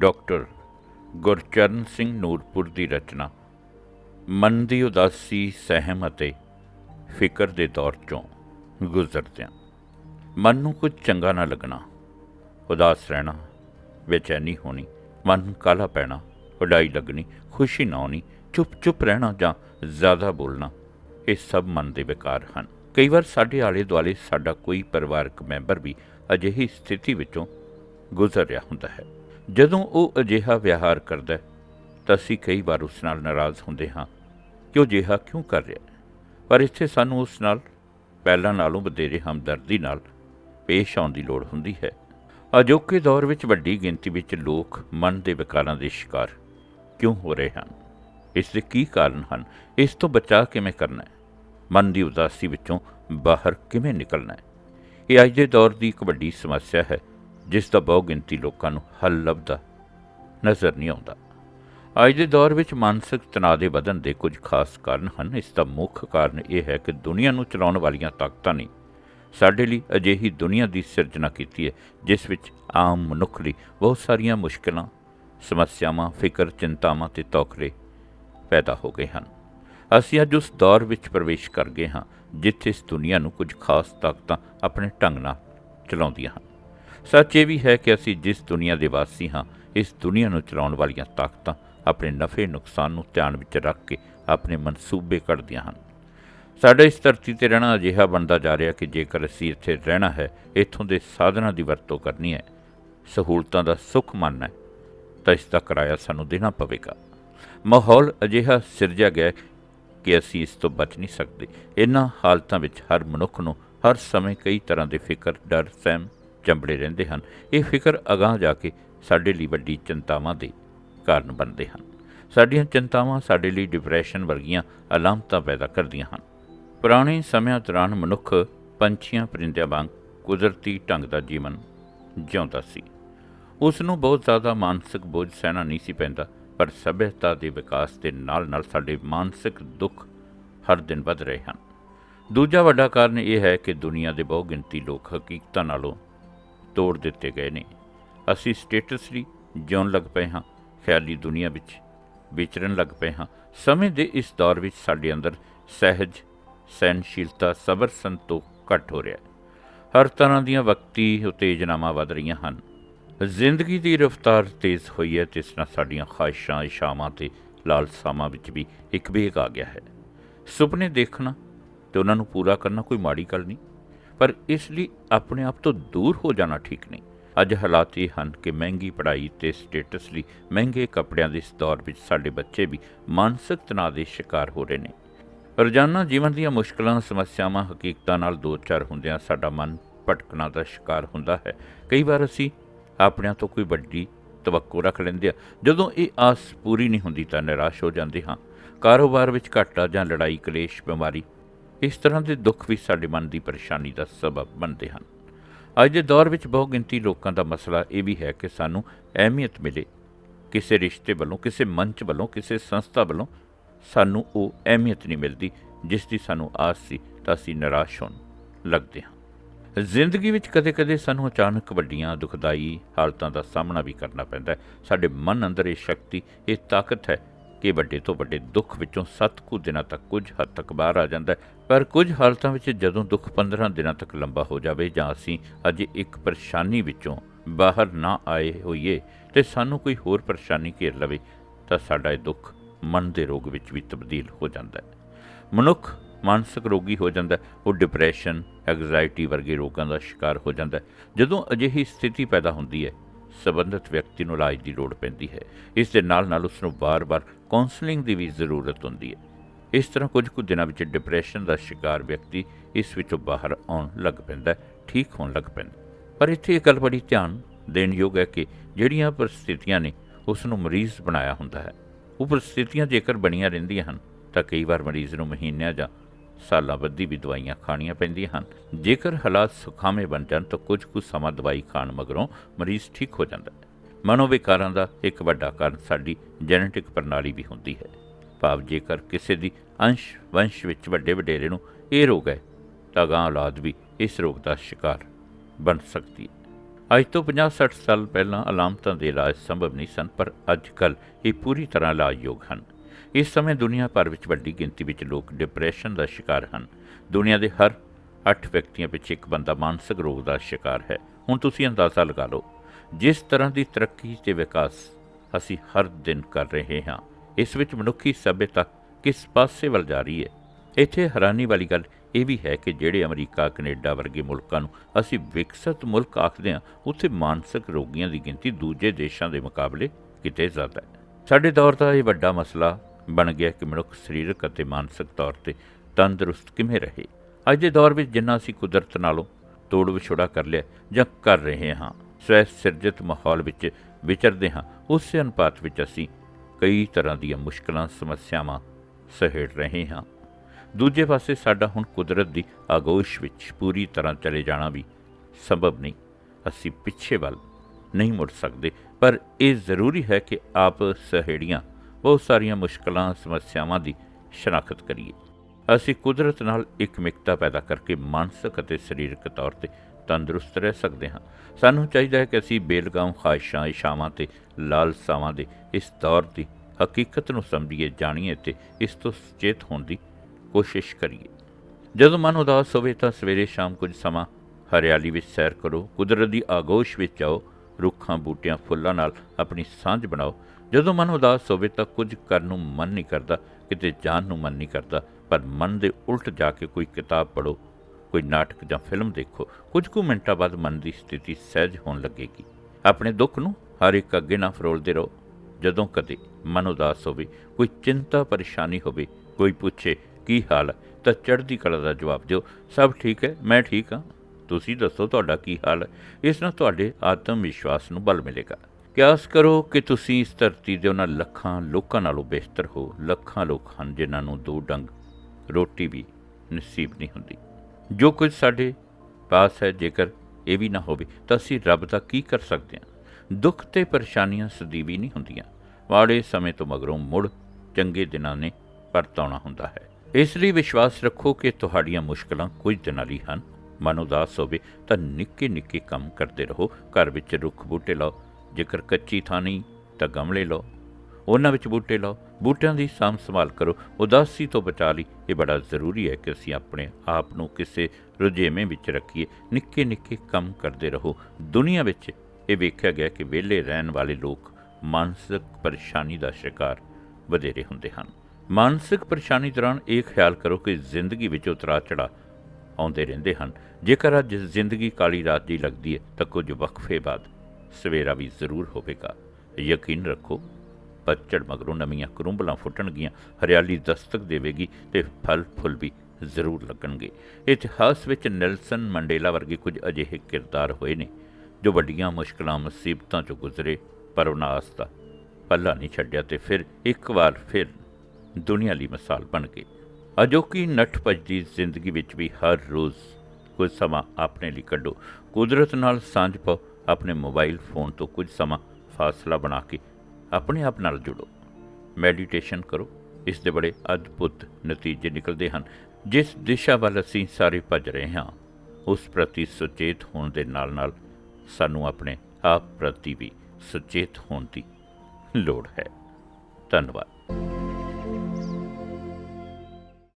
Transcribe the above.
Doctor Gurcharan Singh Nurpur ਦੀ ਰਚਨਾ। ਮਨ ਦੀ ਉਦਾਸੀ, ਸਹਿਮ ਅਤੇ ਫਿਕਰ ਦੇ ਦੌਰ ਚੋਂ ਗੁਜ਼ਰਦਿਆਂ ਮਨ ਨੂੰ ਕੁਝ ਚੰਗਾ ਨਾ ਲੱਗਣਾ। ਉਦਾਸ ਰਹਿਣਾ ਬੇਚੈਨੀ ਹੋਣੀ। ਮਨ ਕਾਲਾ ਪੈਣਾ, ਉਡਾਈ ਲੱਗਣੀ, ਖੁਸ਼ੀ ਨਾ ਆਉਣੀ, ਚੁੱਪ ਚੁੱਪ ਰਹਿਣਾ ਜਾਂ ਜ਼ਿਆਦਾ ਬੋਲਣਾ, ਇਹ ਸਭ ਮਨ ਦੇ ਵਿਕਾਰ ਹਨ। ਕਈ ਵਾਰ ਸਾਡੇ ਆਲੇ ਦੁਆਲੇ ਸਾਡਾ ਕੋਈ ਪਰਿਵਾਰਕ ਮੈਂਬਰ ਵੀ ਅਜਿਹੀ ਸਥਿਤੀ ਵਿੱਚੋਂ ਗੁਜ਼ਰ ਰਿਹਾ ਹੁੰਦਾ ਹੈ। ਜਦੋਂ ਉਹ ਅਜਿਹਾ ਵਿਹਾਰ ਕਰਦਾ ਹੈ, ਤਾਂ ਅਸੀਂ ਕਈ ਵਾਰ ਉਸ ਨਾਲ ਨਾਰਾਜ਼ ਹੁੰਦੇ ਹਾਂ ਕਿ ਉਹ ਅਜਿਹਾ ਕਿਉਂ ਕਰ ਰਿਹਾ ਹੈ? ਪਰ ਇੱਥੇ ਸਾਨੂੰ ਉਸ ਨਾਲ, ਪਹਿਲਾਂ ਨਾਲੋਂ ਵਧੇਰੇ ਹਮਦਰਦੀ ਨਾਲ ਪੇਸ਼ ਆਉਣ ਦੀ ਲੋੜ ਹੁੰਦੀ ਹੈ। ਅਜੋਕੇ ਦੌਰ ਵਿੱਚ ਵੱਡੀ ਗਿਣਤੀ ਵਿੱਚ ਲੋਕ ਮਨ ਦੇ ਵਿਕਾਰਾਂ ਦੇ ਸ਼ਿਕਾਰ ਕਿਉਂ ਹੋ ਰਹੇ ਹਨ? ਇਸ ਦੇ ਕੀ ਕਾਰਨ ਹਨ? ਇਸ ਤੋਂ ਬਚਾਅ ਕਿਵੇਂ ਕਰਨਾ ਹੈ? ਮਨ ਦੀ ਉਦਾਸੀ ਵਿੱਚੋਂ ਬਾਹਰ ਕਿਵੇਂ ਨਿਕਲਣਾ ਹੈ? ਇਹ ਅੱਜ ਦੇ ਦੌਰ ਦੀ ਇੱਕ ਵੱਡੀ ਸਮੱਸਿਆ ਹੈ। ਜਿਸ ਦਾ ਬਹੁ ਗਿਣਤੀ ਲੋਕਾਂ ਨੂੰ ਹੱਲ ਲੱਭਦਾ ਨਜ਼ਰ ਨਹੀਂ ਆਉਂਦਾ। ਅੱਜ ਦੇ ਦੌਰ ਵਿੱਚ ਮਾਨਸਿਕ ਤਣਾਅ ਦੇ ਵਧਣ ਦੇ ਕੁਝ ਖਾਸ ਕਾਰਨ ਹਨ। ਇਸ ਦਾ ਮੁੱਖ ਕਾਰਨ ਇਹ ਹੈ ਕਿ ਦੁਨੀਆ ਨੂੰ ਚਲਾਉਣ ਵਾਲੀਆਂ ਤਾਕਤਾਂ ਨੇ। ਸਾਡੇ ਲਈ ਅਜਿਹੀ ਦੁਨੀਆ ਦੀ ਸਿਰਜਣਾ ਕੀਤੀ ਹੈ, ਜਿਸ ਵਿੱਚ ਆਮ ਮਨੁੱਖ ਲਈ ਬਹੁਤ ਸਾਰੀਆਂ ਮੁਸ਼ਕਲਾਂ, ਸਮੱਸਿਆਵਾਂ, ਫਿਕਰ, ਚਿੰਤਾਵਾਂ ਤੇ ਤੌਖਲੇ ਪੈਦਾ ਹੋ ਗਏ ਹਨ। ਅਸੀਂ ਅੱਜ ਉਸ ਦੌਰ ਵਿੱਚ ਪ੍ਰਵੇਸ਼ ਕਰ ਗਏ ਹਾਂ, ਜਿੱਥੇ ਇਸ ਦੁਨੀਆ ਨੂੰ ਕੁਝ ਖਾਸ ਤਾਕਤਾਂ ਆਪਣੇ ਢੰਗ ਨਾਲ ਚਲਾਉਂਦੀਆਂ ਹਨ। ਸੱਚ ਇਹ ਵੀ ਹੈ ਕਿ ਅਸੀਂ ਜਿਸ ਦੁਨੀਆ ਦੇ ਵਾਸੀ ਹਾਂ, ਇਸ ਦੁਨੀਆ ਨੂੰ ਚਲਾਉਣ ਵਾਲੀਆਂ ਤਾਕਤਾਂ ਆਪਣੇ ਨਫੇ ਨੁਕਸਾਨ ਨੂੰ ਧਿਆਨ ਵਿੱਚ ਰੱਖ ਕੇ ਆਪਣੇ ਮਨਸੂਬੇ ਘੜਦੀਆਂ ਹਨ। ਸਾਡਾ ਇਸ ਧਰਤੀ ਤੇ ਰਹਿਣਾ ਅਜਿਹਾ ਬਣਦਾ ਜਾ ਰਿਹਾ ਕਿ ਜੇਕਰ ਅਸੀਂ ਇੱਥੇ ਰਹਿਣਾ ਹੈ, ਇੱਥੋਂ ਦੇ ਸਾਧਨਾਂ ਦੀ ਵਰਤੋਂ ਕਰਨੀ ਹੈ, ਸਹੂਲਤਾਂ ਦਾ ਸੁੱਖ ਮੰਨਣਾ ਹੈ, ਤਾਂ ਇਸ ਦਾ ਕਿਰਾਇਆ ਸਾਨੂੰ ਦੇਣਾ ਪਵੇਗਾ। ਮਾਹੌਲ ਅਜਿਹਾ ਸਿਰਜਿਆ ਗਿਆ ਕਿ ਅਸੀਂ ਇਸ ਤੋਂ ਬਚ ਨਹੀਂ ਸਕਦੇ। ਇਨ੍ਹਾਂ ਹਾਲਤਾਂ ਵਿੱਚ ਹਰ ਮਨੁੱਖ ਨੂੰ ਹਰ ਸਮੇਂ ਕਈ ਤਰ੍ਹਾਂ ਦੇ ਫਿਕਰ, ਡਰ, ਸਹਿਮ ਚੰਬੜੇ ਰਹਿੰਦੇ ਹਨ। ਇਹ ਫਿਕਰ ਅਗਾਂਹ ਜਾ ਕੇ ਸਾਡੇ ਲਈ ਵੱਡੀ ਚਿੰਤਾਵਾਂ ਦੇ ਕਾਰਨ ਬਣਦੇ ਹਨ। ਸਾਡੀਆਂ ਚਿੰਤਾਵਾਂ ਸਾਡੇ ਲਈ ਡਿਪਰੈਸ਼ਨ ਵਰਗੀਆਂ ਅਲਾਮਤਾਂ ਪੈਦਾ ਕਰਦੀਆਂ ਹਨ। ਪੁਰਾਣੇ ਸਮਿਆਂ ਦੌਰਾਨ ਮਨੁੱਖ ਪੰਛੀਆਂ ਪਰਿੰਦਿਆਂ ਵਾਂਗ ਕੁਦਰਤੀ ਢੰਗ ਦਾ ਜੀਵਨ ਜਿਉਂਦਾ ਸੀ। ਉਸ ਨੂੰ ਬਹੁਤ ਜ਼ਿਆਦਾ ਮਾਨਸਿਕ ਬੋਝ ਸਹਿਣਾ ਨਹੀਂ ਸੀ ਪੈਂਦਾ, ਪਰ ਸਭਿਅਤਾ ਦੇ ਵਿਕਾਸ ਦੇ ਨਾਲ-ਨਾਲ ਸਾਡੇ ਮਾਨਸਿਕ ਦੁੱਖ ਹਰ ਦਿਨ ਵੱਧ ਰਹੇ ਹਨ। ਦੂਜਾ ਵੱਡਾ ਕਾਰਨ ਇਹ ਹੈ ਕਿ ਦੁਨੀਆ ਦੇ ਬਹੁਗਿਣਤੀ ਲੋਕ ਹਕੀਕਤਾਂ ਨਾਲੋਂ ਤੋੜ ਦਿੱਤੇ ਗਏ ਨੇ। ਅਸੀਂ ਸਟੇਟਸ ਲਈ ਜਿਉਣ ਲੱਗ ਪਏ ਹਾਂ, ਖਿਆਲੀ ਦੁਨੀਆ ਵਿੱਚ ਵਿਚਰਨ ਲੱਗ ਪਏ ਹਾਂ। ਸਮੇਂ ਦੇ ਇਸ ਦੌਰ ਵਿੱਚ ਸਾਡੇ ਅੰਦਰ ਸਹਿਜ ਸਹਿਨਸ਼ੀਲਤਾ ਸਬਰ ਸੰਤੋਖ ਘਟ ਹੋ ਰਿਹਾ ਹੈ। ਹਰ ਤਰ੍ਹਾਂ ਦੀਆਂ ਵਕਤੀ ਉਤੇਜਨਾਵਾਂ ਵੱਧ ਰਹੀਆਂ ਹਨ। ਜ਼ਿੰਦਗੀ ਦੀ ਰਫ਼ਤਾਰ ਤੇਜ਼ ਹੋਈ ਹੈ ਤੇ ਇਸ ਨਾਲ ਸਾਡੀਆਂ ਖਾਹਿਸ਼ਾਂ ਇਸ਼ਾਵਾਂ ਤੇ ਲਾਲਸਾਵਾਂ ਵਿੱਚ ਵੀ ਇੱਕ ਵੇਗ ਆ ਗਿਆ ਹੈ। ਸੁਪਨੇ ਦੇਖਣਾ ਤੇ ਉਹਨਾਂ ਨੂੰ ਪੂਰਾ ਕਰਨਾ ਕੋਈ ਮਾੜੀ ਗੱਲ ਨਹੀਂ। ਪਰ ਇਸ ਲਈ ਆਪਣੇ ਆਪ ਤੋਂ ਦੂਰ ਹੋ ਜਾਣਾ ਠੀਕ ਨਹੀਂ। ਅੱਜ ਹਾਲਾਤ ਇਹ ਹਨ ਕਿ ਮਹਿੰਗੀ ਪੜ੍ਹਾਈ ਤੇ ਸਟੇਟਸ ਲਈ ਮਹਿੰਗੇ ਕੱਪੜਿਆਂ ਦੇ ਇਸ ਦੌਰ ਵਿੱਚ ਸਾਡੇ ਬੱਚੇ ਵੀ ਮਾਨਸਿਕ ਤਣਾਅ ਦੇ ਸ਼ਿਕਾਰ ਹੋ ਰਹੇ ਨੇ। ਰੋਜ਼ਾਨਾ ਜੀਵਨ ਦੀਆਂ ਮੁਸ਼ਕਲਾਂ, ਸਮੱਸਿਆਵਾਂ, ਹਕੀਕਤਾਂ ਨਾਲ ਦੋ-ਚਾਰ ਹੁੰਦਿਆਂ ਸਾਡਾ ਮਨ ਭਟਕਣਾ ਦਾ ਸ਼ਿਕਾਰ ਹੁੰਦਾ ਹੈ। ਕਈ ਵਾਰ ਅਸੀਂ ਆਪਣਿਆਂ ਤੋਂ ਕੋਈ ਵੱਡੀ ਤਵੱਕੋ ਰੱਖ ਲੈਂਦੇ ਆ ਜਦੋਂ ਇਹ ਆਸ ਪੂਰੀ ਨਹੀਂ ਹੁੰਦੀ ਤਾਂ ਨਿਰਾਸ਼ ਹੋ ਜਾਂਦੇ ਹਾਂ। ਕਾਰੋਬਾਰ ਵਿੱਚ ਘਾਟਾ ਜਾਂ ਲੜਾਈ, ਕਲੇਸ਼, ਬਿਮਾਰੀ ਇਸ ਤਰ੍ਹਾਂ ਦੇ ਦੁੱਖ ਵੀ ਸਾਡੇ ਮਨ ਦੀ ਪਰੇਸ਼ਾਨੀ ਦਾ ਸਬਬ ਬਣਦੇ ਹਨ। ਅੱਜ ਦੇ ਦੌਰ ਵਿੱਚ ਬਹੁ ਗਿਣਤੀ ਲੋਕਾਂ ਦਾ ਮਸਲਾ ਇਹ ਵੀ ਹੈ ਕਿ ਸਾਨੂੰ ਅਹਿਮੀਅਤ ਮਿਲੇ। ਕਿਸੇ ਰਿਸ਼ਤੇ ਵੱਲੋਂ, ਕਿਸੇ ਮੰਚ ਵੱਲੋਂ, ਕਿਸੇ ਸੰਸਥਾ ਵੱਲੋਂ ਸਾਨੂੰ ਉਹ ਅਹਿਮੀਅਤ ਨਹੀਂ ਮਿਲਦੀ ਜਿਸ ਦੀ ਸਾਨੂੰ ਆਸ ਸੀ ਤਾਂ ਅਸੀਂ ਨਿਰਾਸ਼ ਹੋਣ ਲੱਗਦੇ ਹਾਂ। ਜ਼ਿੰਦਗੀ ਵਿੱਚ ਕਦੇ-ਕਦੇ ਸਾਨੂੰ ਅਚਾਨਕ ਵੱਡੀਆਂ ਦੁਖਦਾਈ ਹਾਲਤਾਂ ਦਾ ਸਾਹਮਣਾ ਵੀ ਕਰਨਾ ਪੈਂਦਾ ਹੈ। ਸਾਡੇ ਮਨ ਅੰਦਰ ਇਹ ਸ਼ਕਤੀ, ਇਹ ਤਾਕਤ ਹੈ ਕਿ ਵੱਡੇ ਤੋਂ ਵੱਡੇ ਦੁੱਖ ਵਿੱਚੋਂ ਸੱਤ ਕੁ ਦਿਨਾਂ ਤੱਕ ਕੁਝ ਹੱਦ ਤੱਕ ਬਾਹਰ ਆ ਜਾਂਦਾ ਹੈ। ਪਰ ਕੁਝ ਹਾਲਤਾਂ ਵਿੱਚ ਜਦੋਂ ਦੁੱਖ 15 ਦਿਨਾਂ ਤੱਕ ਲੰਬਾ ਹੋ ਜਾਵੇ ਜਾਂ ਅਸੀਂ ਅਜੇ ਇੱਕ ਪਰੇਸ਼ਾਨੀ ਵਿੱਚੋਂ ਬਾਹਰ ਨਾ ਆਏ ਹੋਈਏ ਤੇ ਸਾਨੂੰ ਕੋਈ ਹੋਰ ਪਰੇਸ਼ਾਨੀ ਘੇਰ ਲਵੇ, ਤਾਂ ਸਾਡਾ ਇਹ ਦੁੱਖ ਮਨ ਦੇ ਰੋਗ ਵਿੱਚ ਵੀ ਤਬਦੀਲ ਹੋ ਜਾਂਦਾ ਹੈ। ਮਨੁੱਖ ਮਾਨਸਿਕ ਰੋਗੀ ਹੋ ਜਾਂਦਾ ਉਹ ਡਿਪਰੈਸ਼ਨ ਐਂਗਜ਼ਾਇਟੀ ਵਰਗੇ ਰੋਗਾਂ ਦਾ ਸ਼ਿਕਾਰ ਹੋ ਜਾਂਦਾ ਜਦੋਂ ਅਜਿਹੀ ਸਥਿਤੀ ਪੈਦਾ ਹੁੰਦੀ ਹੈ, ਸਬੰਧਤ ਵਿਅਕਤੀ ਨੂੰ ਇਲਾਜ ਦੀ ਲੋੜ ਪੈਂਦੀ ਹੈ। ਇਸ ਦੇ ਨਾਲ ਨਾਲ ਉਸ ਨੂੰ ਵਾਰ-ਵਾਰ ਕਾਉਂਸਲਿੰਗ ਦੀ ਵੀ ਜ਼ਰੂਰਤ ਹੁੰਦੀ ਹੈ। ਇਸ ਤਰ੍ਹਾਂ ਕੁਝ ਕੁ ਦਿਨਾਂ ਵਿੱਚ ਡਿਪਰੈਸ਼ਨ ਦਾ ਸ਼ਿਕਾਰ ਵਿਅਕਤੀ ਇਸ ਵਿੱਚੋਂ ਬਾਹਰ ਆਉਣ ਲੱਗ ਪੈਂਦਾ ਠੀਕ ਹੋਣ ਲੱਗ ਪੈਂਦਾ ਪਰ ਇੱਥੇ ਇਹ ਗੱਲ ਬੜੀ ਧਿਆਨ ਦੇਣ ਯੋਗ ਹੈ ਕਿ ਜਿਹੜੀਆਂ ਪਰਿਸਥਿਤੀਆਂ ਨੇ, ਉਸ ਨੂੰ ਮਰੀਜ਼ ਬਣਾਇਆ ਹੁੰਦਾ ਹੈ। ਉਹ ਪਰਿਸਥਿਤੀਆਂ ਜੇਕਰ ਬਣੀਆਂ ਰਹਿੰਦੀਆਂ ਹਨ, ਤਾਂ ਕਈ ਵਾਰ ਮਰੀਜ਼ ਨੂੰ ਮਹੀਨਿਆਂ ਜਾਂ ਸਾਲਾਂ ਬੱਧੀ ਵੀ ਦਵਾਈਆਂ ਖਾਣੀਆਂ ਪੈਂਦੀਆਂ ਹਨ। ਜੇਕਰ ਹਾਲਾਤ ਸੁਖਾਵੇਂ ਬਣ ਜਾਣ, ਤਾਂ ਕੁਝ ਕੁ ਸਮਾਂ ਦਵਾਈ ਖਾਣ ਮਗਰੋਂ ਮਰੀਜ਼ ਠੀਕ ਹੋ ਜਾਂਦਾ ਹੈ। ਮਨੋਵਿਕਾਰਾਂ ਦਾ ਇੱਕ ਵੱਡਾ ਕਾਰਨ ਸਾਡੀ ਜੈਨੇਟਿਕ ਪ੍ਰਣਾਲੀ ਵੀ ਹੁੰਦੀ ਹੈ। ਭਾਵ ਜੇਕਰ ਕਿਸੇ ਦੀ ਅੰਸ਼ ਵੰਸ਼ ਵਿੱਚ ਵੱਡੇ ਵਡੇਰੇ ਨੂੰ ਇਹ ਰੋਗ ਹੈ, ਤਾਂ ਅਗਾਂਹ ਔਲਾਦ ਵੀ ਇਸ ਰੋਗ ਦਾ ਸ਼ਿਕਾਰ ਬਣ ਸਕਦੀ ਹੈ। ਅੱਜ ਤੋਂ 50-60 ਸਾਲ ਪਹਿਲਾਂ ਅਲਾਮਤਾਂ ਦੇ ਇਲਾਜ ਸੰਭਵ ਨਹੀਂ ਸਨ, ਪਰ ਅੱਜ-ਕੱਲ ਇਹ ਪੂਰੀ ਤਰ੍ਹਾਂ ਇਲਾਜਯੋਗ ਹਨ। ਇਸ ਸਮੇਂ ਦੁਨੀਆ ਭਰ ਵਿੱਚ ਵੱਡੀ ਗਿਣਤੀ ਵਿੱਚ ਲੋਕ ਡਿਪਰੈਸ਼ਨ ਦਾ ਸ਼ਿਕਾਰ ਹਨ। ਦੁਨੀਆ ਦੇ ਹਰ 8 ਵਿਅਕਤੀਆਂ ਵਿੱਚ ਇੱਕ ਬੰਦਾ ਮਾਨਸਿਕ ਰੋਗ ਦਾ ਸ਼ਿਕਾਰ ਹੈ। ਹੁਣ ਤੁਸੀਂ ਅੰਦਾਜ਼ਾ ਲਗਾ ਲਓ ਜਿਸ ਤਰ੍ਹਾਂ ਦੀ ਤਰੱਕੀ ਤੇ ਵਿਕਾਸ ਅਸੀਂ ਹਰ ਦਿਨ ਕਰ ਰਹੇ ਹਾਂ, ਇਸ ਵਿੱਚ ਮਨੁੱਖੀ ਸਭਿਅਤਾ ਕਿਸ ਪਾਸੇ ਵੱਲ ਜਾ ਰਹੀ ਹੈ? ਇੱਥੇ ਹੈਰਾਨੀ ਵਾਲੀ ਗੱਲ ਇਹ ਵੀ ਹੈ ਕਿ ਜਿਹੜੇ ਅਮਰੀਕਾ, ਕੈਨੇਡਾ ਵਰਗੇ ਮੁਲਕਾਂ ਨੂੰ ਅਸੀਂ ਵਿਕਸਿਤ ਮੁਲਕ ਆਖਦੇ ਹਾਂ, ਉੱਥੇ ਮਾਨਸਿਕ ਰੋਗੀਆਂ ਦੀ ਗਿਣਤੀ ਦੂਜੇ ਦੇਸ਼ਾਂ ਦੇ ਮੁਕਾਬਲੇ ਕਿਤੇ ਜ਼ਿਆਦਾ ਹੈ। ਸਾਡੇ ਦੌਰ ਦਾ ਇਹ ਵੱਡਾ ਮਸਲਾ ਬਣ ਗਿਆ ਕਿ ਮਨੁੱਖ ਸਰੀਰਕ ਅਤੇ ਮਾਨਸਿਕ ਤੌਰ ਤੇ ਤੰਦਰੁਸਤ ਕਿਵੇਂ ਰਹੇ। ਅੱਜ ਦੇ ਦੌਰ ਵਿੱਚ ਜਿੰਨਾ ਅਸੀਂ ਕੁਦਰਤ ਨਾਲੋਂ ਤੋੜ ਵਿਛੋੜਾ ਕਰ ਲਿਆ ਜਾਂ ਕਰ ਰਹੇ ਹਾਂ ਸਵੈ ਸਿਰਜਿਤ ਮਾਹੌਲ ਵਿੱਚ ਵਿਚਰਦੇ ਹਾਂ। ਉਸੇ ਅਨੁਪਾਤ ਵਿੱਚ ਅਸੀਂ ਕਈ ਤਰ੍ਹਾਂ ਦੀਆਂ ਮੁਸ਼ਕਲਾਂ, ਸਮੱਸਿਆਵਾਂ ਸਹਿੜ ਰਹੇ ਹਾਂ। ਦੂਜੇ ਪਾਸੇ ਸਾਡਾ ਹੁਣ ਕੁਦਰਤ ਦੀ ਆਗੋਸ਼ ਵਿੱਚ ਪੂਰੀ ਤਰ੍ਹਾਂ ਚਲੇ ਜਾਣਾ ਵੀ ਸੰਭਵ ਨਹੀਂ। ਅਸੀਂ ਪਿੱਛੇ ਵੱਲ ਨਹੀਂ ਮੁੜ ਸਕਦੇ, ਪਰ ਇਹ ਜ਼ਰੂਰੀ ਹੈ ਕਿ ਆਪ ਸਹੇੜੀਆਂ ਬਹੁਤ ਸਾਰੀਆਂ ਮੁਸ਼ਕਲਾਂ, ਸਮੱਸਿਆਵਾਂ ਦੀ ਸ਼ਨਾਖਤ ਕਰੀਏ। ਅਸੀਂ ਕੁਦਰਤ ਨਾਲ ਇੱਕ ਮਿਕਤਾ ਪੈਦਾ ਕਰਕੇ ਮਾਨਸਿਕ ਅਤੇ ਸਰੀਰਕ ਤੌਰ ਤੇ ਤੰਦਰੁਸਤ ਰਹਿ ਸਕਦੇ ਹਾਂ। ਸਾਨੂੰ ਚਾਹੀਦਾ ਹੈ ਕਿ ਅਸੀਂ ਬੇਲਗਾਮ ਖਾਹਿਸ਼ਾਂ ਇਸ਼ਾਵਾਂ ਤੇ ਲਾਲਸਾਵਾਂ ਦੇ ਇਸ ਦੌਰ ਦੀ ਹਕੀਕਤ ਨੂੰ ਸਮਝੀਏ, ਜਾਣੀਏ ਤੇ ਇਸ ਤੋਂ ਸੁਚੇਤ ਹੋਣ ਦੀ ਕੋਸ਼ਿਸ਼ ਕਰੀਏ। ਜਦੋਂ ਮਨ ਉਦਾਸ ਹੋਵੇ ਤਾਂ ਸਵੇਰੇ ਸ਼ਾਮ ਕੁਝ ਸਮਾਂ ਹਰਿਆਲੀ ਵਿੱਚ ਸੈਰ ਕਰੋ, ਕੁਦਰਤ ਦੀ ਆਗੋਸ਼ ਵਿੱਚ ਜਾਓ, ਰੁੱਖਾਂ, ਬੂਟਿਆਂ, ਫੁੱਲਾਂ ਨਾਲ ਆਪਣੀ ਸਾਂਝ ਬਣਾਓ। ਜਦੋਂ ਮਨ ਉਦਾਸ ਹੋਵੇ ਤਾਂ ਕੁਝ ਕਰਨ ਨੂੰ ਮਨ ਨਹੀਂ ਕਰਦਾ, ਕਿਤੇ ਜਾਣ ਨੂੰ ਮਨ ਨਹੀਂ ਕਰਦਾ, ਪਰ ਮਨ ਦੇ ਉਲਟ ਜਾ ਕੇ ਕੋਈ ਕਿਤਾਬ ਪੜੋ ਕੋਈ ਨਾਟਕ ਜਾਂ ਫਿਲਮ ਦੇਖੋ, ਕੁਝ ਕੁ ਮਿੰਟਾਂ ਬਾਅਦ ਮਨ ਦੀ ਸਥਿਤੀ ਸਹਿਜ ਹੋਣ ਲੱਗੇਗੀ। ਆਪਣੇ ਦੁੱਖ ਨੂੰ ਹਰ ਇੱਕ ਅੱਗੇ ਨਾ ਫਰੋਲਦੇ ਰਹੋ। ਜਦੋਂ ਕਦੇ ਮਨ ਉਦਾਸ ਹੋਵੇ, ਕੋਈ ਚਿੰਤਾ ਪਰੇਸ਼ਾਨੀ ਹੋਵੇ, ਕੋਈ ਪੁੱਛੇ, ਕੀ ਹਾਲ ਹੈ? ਤਾਂ ਚੜ੍ਹਦੀ ਕਲਾ ਦਾ ਜਵਾਬ ਦਿਓ, ਸਭ ਠੀਕ ਹੈ, ਮੈਂ ਠੀਕ ਹਾਂ। ਤੁਸੀਂ ਦੱਸੋ ਤੁਹਾਡਾ ਕੀ ਹਾਲ ਹੈ? ਇਸ ਨਾਲ ਤੁਹਾਡੇ ਆਤਮ ਵਿਸ਼ਵਾਸ ਨੂੰ ਬਲ ਮਿਲੇਗਾ। ਕਿਆਸ ਕਰੋ ਕਿ ਤੁਸੀਂ ਇਸ ਧਰਤੀ ਦੇ ਉਹਨਾਂ ਲੱਖਾਂ ਲੋਕਾਂ ਨਾਲੋਂ ਬਿਹਤਰ ਹੋ। ਲੱਖਾਂ ਲੋਕ ਹਨ ਜਿਨ੍ਹਾਂ ਨੂੰ ਦੋ ਡੰਗ, ਰੋਟੀ ਵੀ ਨਸੀਬ ਨਹੀਂ ਹੁੰਦੀ। ਜੋ ਕੁਝ ਸਾਡੇ ਪਾਸ ਹੈ, ਜੇਕਰ ਇਹ ਵੀ ਨਾ ਹੋਵੇ, ਤਾਂ ਅਸੀਂ ਰੱਬ ਦਾ ਕੀ ਕਰ ਸਕਦੇ ਹਾਂ? ਦੁੱਖ ਤੇ ਪਰੇਸ਼ਾਨੀਆਂ ਸਦੀਵੀ ਨਹੀਂ ਹੁੰਦੀਆਂ। ਮਾੜੇ ਸਮੇਂ ਤੋਂ ਮਗਰੋਂ ਮੁੜ ਚੰਗੇ ਦਿਨਾਂ ਨੇ ਪਰਤਾਉਣਾ ਹੁੰਦਾ ਹੈ। ਇਸ ਲਈ ਵਿਸ਼ਵਾਸ ਰੱਖੋ ਕਿ ਤੁਹਾਡੀਆਂ ਮੁਸ਼ਕਲਾਂ ਕੁਝ ਦਿਨਾਂ ਲਈ ਹਨ। ਮਨ ਉਦਾਸ ਹੋਵੇ ਤਾਂ ਨਿੱਕੇ ਨਿੱਕੇ ਕੰਮ ਕਰਦੇ ਰਹੋ। ਘਰ ਵਿੱਚ ਰੁੱਖ ਬੂਟੇ ਲਾਓ। ਜੇਕਰ ਕੱਚੀ ਥਾਂ ਨਹੀਂ ਤਾਂ ਗਮਲੇ ਲਾਓ। ਉਹਨਾਂ ਵਿੱਚ ਬੂਟੇ ਲਾਓ, ਬੂਟਿਆਂ ਦੀ ਸਾਂਭ ਸੰਭਾਲ ਕਰੋ, ਉਦਾਸੀ ਤੋਂ ਬਚਾ ਲਈ। ਇਹ ਬੜਾ ਜ਼ਰੂਰੀ ਹੈ ਕਿ ਅਸੀਂ ਆਪਣੇ ਆਪ ਨੂੰ ਕਿਸੇ ਰੁਝੇਵੇਂ ਵਿੱਚ ਰੱਖੀਏ ਨਿੱਕੇ ਨਿੱਕੇ ਕੰਮ ਕਰਦੇ ਰਹੋ। ਦੁਨੀਆ ਵਿੱਚ ਇਹ ਵੇਖਿਆ ਗਿਆ ਕਿ ਵਿਹਲੇ ਰਹਿਣ ਵਾਲੇ ਲੋਕ ਮਾਨਸਿਕ ਪਰੇਸ਼ਾਨੀ ਦਾ ਸ਼ਿਕਾਰ ਵਧੇਰੇ ਹੁੰਦੇ ਹਨ। ਮਾਨਸਿਕ ਪਰੇਸ਼ਾਨੀ ਦੌਰਾਨ ਇਹ ਖਿਆਲ ਕਰੋ ਕਿ ਜ਼ਿੰਦਗੀ ਵਿੱਚ ਉਤਰਾ ਚੜਾ ਆਉਂਦੇ ਰਹਿੰਦੇ ਹਨ। ਜੇਕਰ ਅੱਜ ਜ਼ਿੰਦਗੀ ਕਾਲੀ ਰਾਤ ਦੀ ਲੱਗਦੀ ਹੈ, ਤਾਂ ਕੁਝ ਵਕਫੇ ਬਾਅਦ ਸਵੇਰਾ ਵੀ ਜ਼ਰੂਰ ਹੋਵੇਗਾ। ਯਕੀਨ ਰੱਖੋ ਪਤਝੜ ਮਗਰੋਂ ਨਵੀਆਂ ਕਰੂੰਬਲਾਂ ਫੁੱਟਣਗੀਆਂ, ਹਰਿਆਲੀ ਦਸਤਕ ਦੇਵੇਗੀ ਤੇ ਫਲ ਫੁੱਲ ਵੀ ਜ਼ਰੂਰ ਲੱਗਣਗੇ। ਇਤਿਹਾਸ ਵਿੱਚ ਨੈਲਸਨ ਮੰਡੇਲਾ ਵਰਗੇ ਕੁਝ ਅਜਿਹੇ ਕਿਰਦਾਰ ਹੋਏ ਨੇ, ਜੋ ਵੱਡੀਆਂ ਮੁਸ਼ਕਲਾਂ, ਮੁਸੀਬਤਾਂ ਚੋਂ ਗੁਜ਼ਰੇ, ਪਰ ਉਹਨਾਂ ਆਸਤਾ ਪੱਲਾ ਨਹੀਂ ਛੱਡਿਆ ਤੇ ਫਿਰ ਇੱਕ ਵਾਰ ਫਿਰ ਦੁਨੀਆ ਲਈ ਮਿਸਾਲ ਬਣ ਗਏ। ਅਜੋਕੀ ਨੱਠ ਭੱਜਦੀ ਜ਼ਿੰਦਗੀ ਵਿੱਚ ਵੀ ਹਰ ਰੋਜ਼ ਕੁਝ ਸਮਾਂ ਆਪਣੇ ਲਈ ਕੱਢੋ। ਕੁਦਰਤ ਨਾਲ ਸਾਂਝ ਪਾਓ, ਆਪਣੇ ਮੋਬਾਈਲ ਫੋਨ ਤੋਂ ਕੁਝ ਸਮਾਂ ਫਾਸਲਾ ਬਣਾ ਕੇ ਆਪਣੇ ਆਪ ਨਾਲ ਜੁੜੋ। ਮੈਡੀਟੇਸ਼ਨ ਕਰੋ। ਇਸ ਦੇ ਬੜੇ ਅਦਭੁਤ ਨਤੀਜੇ ਨਿਕਲਦੇ ਹਨ। ਜਿਸ ਦਿਸ਼ਾ ਵੱਲ ਅਸੀਂ ਸਾਰੇ ਭੱਜ ਰਹੇ ਹਾਂ, ਉਸ ਪ੍ਰਤੀ ਸੁਚੇਤ ਹੋਣ ਦੇ ਨਾਲ-ਨਾਲ ਸਾਨੂੰ ਆਪਣੇ ਆਪ ਪ੍ਰਤੀ ਵੀ ਸੁਚੇਤ ਹੋਣ ਦੀ ਲੋੜ ਹੈ। ਧੰਨਵਾਦ।